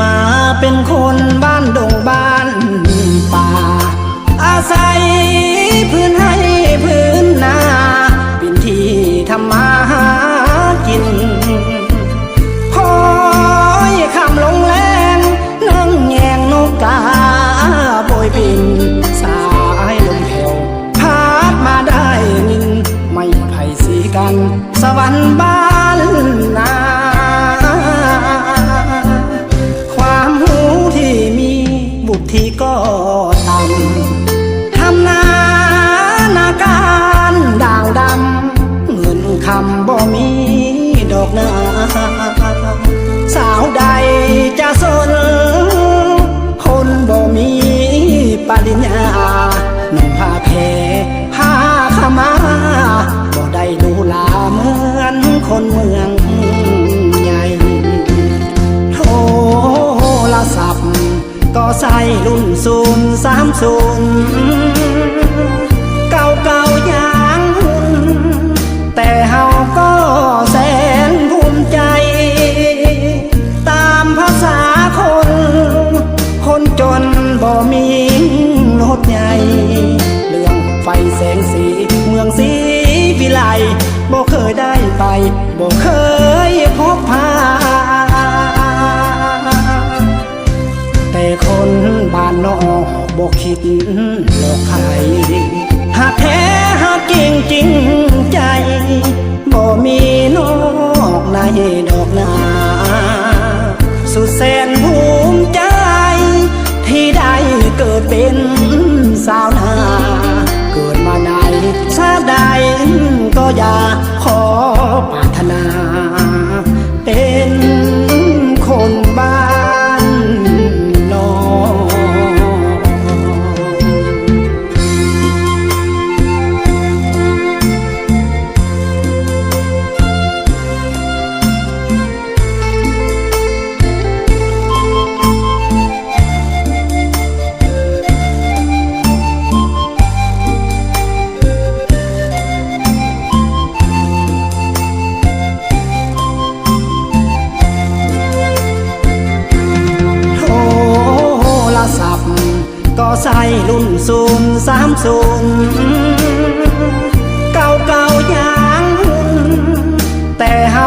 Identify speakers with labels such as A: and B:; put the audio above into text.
A: มาเป็นคนบ้านดงบ้านป่า อาศัยพื้นให้พื้นนาเป็นที่ทำมาหากินคอยคำลงแรงนั่งแงงนกกาโบยบิน สายลมแผ่วพัดมาได้นิน ไม่ไผ่สีกัน สวรรค์บ้านนา ที่ก็ต่ำทำนานาการด่างดำเงินคำบ่มีดอกนาสาวใดจะสน คนบ่มีปริญญาหนุ่มผ้าเพผ้าขมาบ่ได้ดูลาเหมือนคนเมือง ก็ใส่รุ่นศูนย์สามศูนย์เก่าเก่าอย่างหุ่นแต่เฮาก็แสนภูมิใจ ตามภาษาคน คนจนบ่มีรถใหญ่เรื่องไฟแสงสีเมืองสีวิไลบ่เคยได้ไปบ่เคย คิดหลอกใครหากแท้หากจริงจริงใจ บ่มีนอกในดอกนา สุดแสนภูมิใจ ที่ได้เกิดเป็นสาวนา เกิดมาในชาติใดก็อย่า สูงสามสูงเก่าเก่ายางแต่เฮา